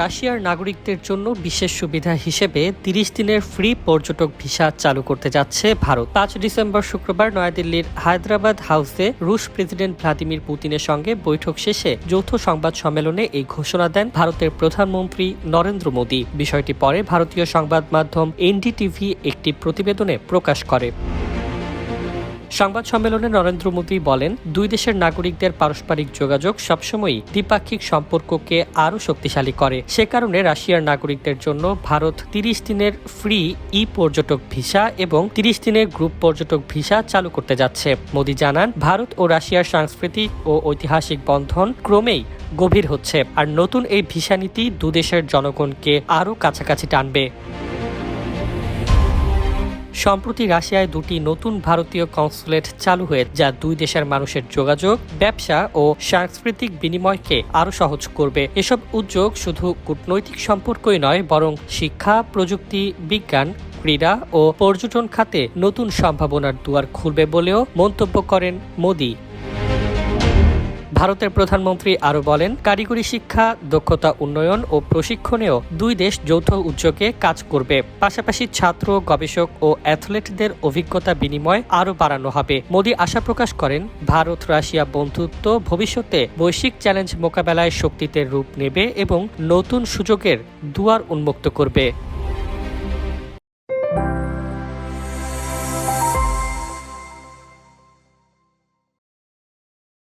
রাশিয়ার নাগরিকদের জন্য বিশেষ সুবিধা হিসেবে তিরিশ দিনের ফ্রি পর্যটক ভিসা চালু করতে যাচ্ছে ভারত। পাঁচ ডিসেম্বর শুক্রবার নয়াদিল্লির হায়দ্রাবাদ হাউসে রুশ প্রেসিডেন্ট ভ্লাদিমির পুতিনের সঙ্গে বৈঠক শেষে যৌথ সংবাদ সম্মেলনে এই ঘোষণা দেন ভারতের প্রধানমন্ত্রী নরেন্দ্র মোদী। বিষয়টি পরে ভারতীয় সংবাদ মাধ্যম এনডিটিভি একটি প্রতিবেদনে প্রকাশ করে। সংবাদ সম্মেলনে নরেন্দ্র মোদী বলেন, দুই দেশের নাগরিকদের পারস্পরিক যোগাযোগ সবসময়ই দ্বিপাক্ষিক সম্পর্ককে আরও শক্তিশালী করে। সে কারণে রাশিয়ার নাগরিকদের জন্য ভারত তিরিশ দিনের ফ্রি ই পর্যটক ভিসা এবং তিরিশ দিনের গ্রুপ পর্যটক ভিসা চালু করতে যাচ্ছে। মোদী জানান, ভারত ও রাশিয়ার সাংস্কৃতিক ও ঐতিহাসিক বন্ধন ক্রমেই গভীর হচ্ছে, আর নতুন এই ভিসা নীতি দুদেশের জনগণকে আরও কাছাকাছি টানবে। সম্প্রতি রাশিয়ায় দুটি নতুন ভারতীয় কনসুলেট চালু হয়ে যা দুই দেশের মানুষের যোগাযোগ, ব্যবসা ও সাংস্কৃতিক বিনিময়কে আরও সহজ করবে। এসব উদ্যোগ শুধু কূটনৈতিক সম্পর্কই নয়, বরং শিক্ষা, প্রযুক্তি, বিজ্ঞান, ক্রীড়া ও পর্যটন খাতে নতুন সম্ভাবনার দুয়ার খুলবে বলেও মন্তব্য করেন মোদী। ভারতের প্রধানমন্ত্রী আরও বলেন, কারিগরি শিক্ষা, দক্ষতা উন্নয়ন ও প্রশিক্ষণেও দুই দেশ যৌথ উদ্যোগে কাজ করবে। পাশাপাশি ছাত্র, গবেষক ও অ্যাথলেটদের অভিজ্ঞতা বিনিময় আরও বাড়ানো হবে। মোদী আশা প্রকাশ করেন, ভারত, রাশিয়া বন্ধুত্ব ভবিষ্যতে বৈশ্বিক চ্যালেঞ্জ মোকাবেলায় শক্তিতে রূপ নেবে এবং নতুন সুযোগের দুয়ার উন্মুক্ত করবে।